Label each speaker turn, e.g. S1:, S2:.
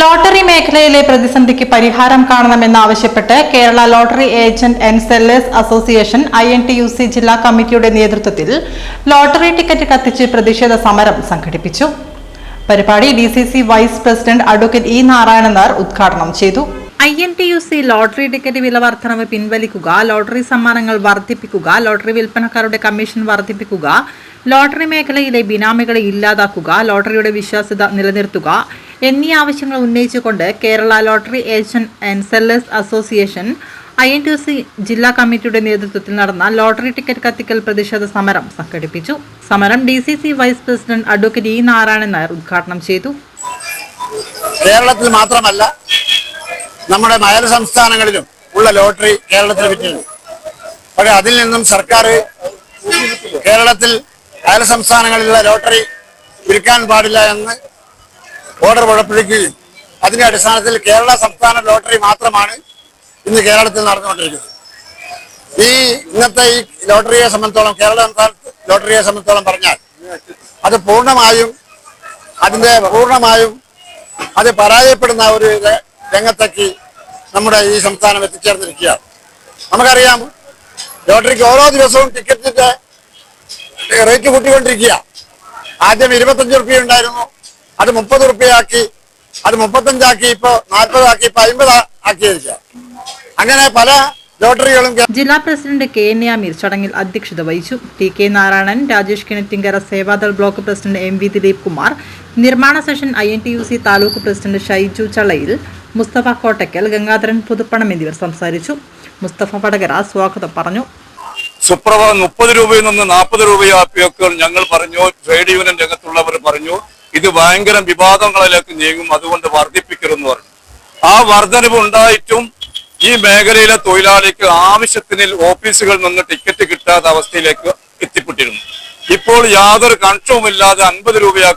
S1: Lottery മേഖലയിലെ പ്രതിസന്ധിക്ക് പരിഹാരം കാണണമെന്ന് ആവശ്യപ്പെട്ട് Kerala lottery agent and sellers association I N T U C ജില്ലാ കമ്മിറ്റിയുടെ നേതൃത്വത്തിൽ ലോട്ടറി ടിക്കറ്റ് കത്തിച്ച് പ്രതിഷേധ സമരം സംഘടിപ്പിച്ചു. പരിപാടി D C C vice president advocate E Narayanan Nair ഉദ്ഘാടനം ചെയ്തു. I N T U C lottery ticket വില വർധനവ് പിൻവലിക്കുക ലോട്ടറി സമ്മാനങ്ങൾ വർദ്ധിപ്പിക്കുക ലോട്ടറി വിൽപ്പനക്കാരുടെ കമ്മീഷൻ വർദ്ധിപ്പിക്കുക ലോട്ടറി മേഖലയിലെ ബിനാമികളെ ഇല്ലാതാക്കുക ലോട്ടറിയുടെ വിശ്വാസ്യത നിലനിർത്തുക എന്നീ ആവശ്യങ്ങൾ ഉന്നയിച്ചുകൊണ്ട് Kerala lottery agent and sellers association I N T U C കമ്മിറ്റിയുടെ നേതൃത്വത്തിൽ നടന്ന ലോട്ടറി ടിക്കറ്റ് കത്തിക്കൽ പ്രതിഷേധ സമരം സംഘടിപ്പിച്ചു. സമരം D C C vice president advocate E Narayanan Nair ഉദ്ഘാടനം ചെയ്തു.
S2: കേരളത്തിൽ മാത്രമല്ല നമ്മുടെ അയൽ സംസ്ഥാനങ്ങളിലും ഉള്ള ലോട്ടറി കേരളത്തിൽ വിറ്റിരുന്നു പക്ഷെ അതിൽ നിന്നും സർക്കാർ കേരളത്തിൽ അയൽ സംസ്ഥാനങ്ങളിലുള്ള ലോട്ടറി വിൽക്കാൻ പാടില്ല എന്ന് ഓർഡർ പുറപ്പെടുവിക്കുകയും അതിന്റെ അടിസ്ഥാനത്തിൽ കേരള സംസ്ഥാന ലോട്ടറി മാത്രമാണ് ഇന്ന് കേരളത്തിൽ നടന്നുകൊണ്ടിരിക്കുന്നത്. ഈ ഇന്നത്തെ ഈ ലോട്ടറിയെ സംബന്ധിച്ചോളം കേരള സംസ്ഥാന ലോട്ടറിയെ സംബന്ധിച്ചോളം പറഞ്ഞാൽ അത് പൂർണമായും അതിന്റെ പൂർണമായും അത് പരാജയപ്പെടുന്ന ഒരു രംഗത്തേക്ക് നമ്മുടെ ഈ സംസ്ഥാനം എത്തിച്ചേർന്നിരിക്കുകയാണ്. നമുക്കറിയാം ലോട്ടറിക്ക് ഓരോ ദിവസവും ടിക്കറ്റിന്റെ റേറ്റ് കൂട്ടിക്കൊണ്ടിരിക്കുക ആദ്യം ഇരുപത്തഞ്ച് റുപ്യ ഉണ്ടായിരുന്നു അത് മുപ്പത് റുപ്യയാക്കി അത് മുപ്പത്തഞ്ചാക്കി ഇപ്പൊ നാൽപ്പതാക്കി ഇപ്പൊ അമ്പത് ആക്കിയിരിക്കുക അങ്ങനെ പല ലോട്ടറികളും
S1: ജില്ലാ പ്രസിഡന്റ് കെ എൻ ആമീർ ചടങ്ങിൽ അധ്യക്ഷത വഹിച്ചു. T K Narayanan Rajesh Kinattinkara Sevadal block president M V Dileep Kumar നിർമ്മാണ session I N T U C taluk president Shaiju Chalayil Mustafa Kottakkal Gangadharan Puthuppanam എന്നിവർ സംസാരിച്ചു. മുസ്തഫ പടകര സ്വാഗതം പറഞ്ഞു.
S3: സുപ്രഭ മുപ്പത് രൂപയിൽ നിന്ന് നാൽപ്പത് രൂപയാക്കിയൊക്കെ ഞങ്ങൾ പറഞ്ഞു. ട്രേഡ് യൂണിയൻ രംഗത്തുള്ളവർ പറഞ്ഞു. ഇത് ഭയങ്കര വിവാദങ്ങളിലേക്ക് നീങ്ങും അതുകൊണ്ട് വർദ്ധിപ്പിക്കരുതെന്ന് പറഞ്ഞു. ആ വർധനവ് ഉണ്ടായിട്ടും ഈ മേഖലയിലെ തൊഴിലാളിക്ക് ആവശ്യത്തിന് ഓഫീസുകളിൽ നിന്ന് ടിക്കറ്റ് കിട്ടാത്ത അവസ്ഥയിലേക്ക് എത്തിപ്പെട്ടിരുന്നു. ഇപ്പോൾ യാതൊരു കൺഷവുമില്ലാതെ അൻപത് രൂപയാക്കി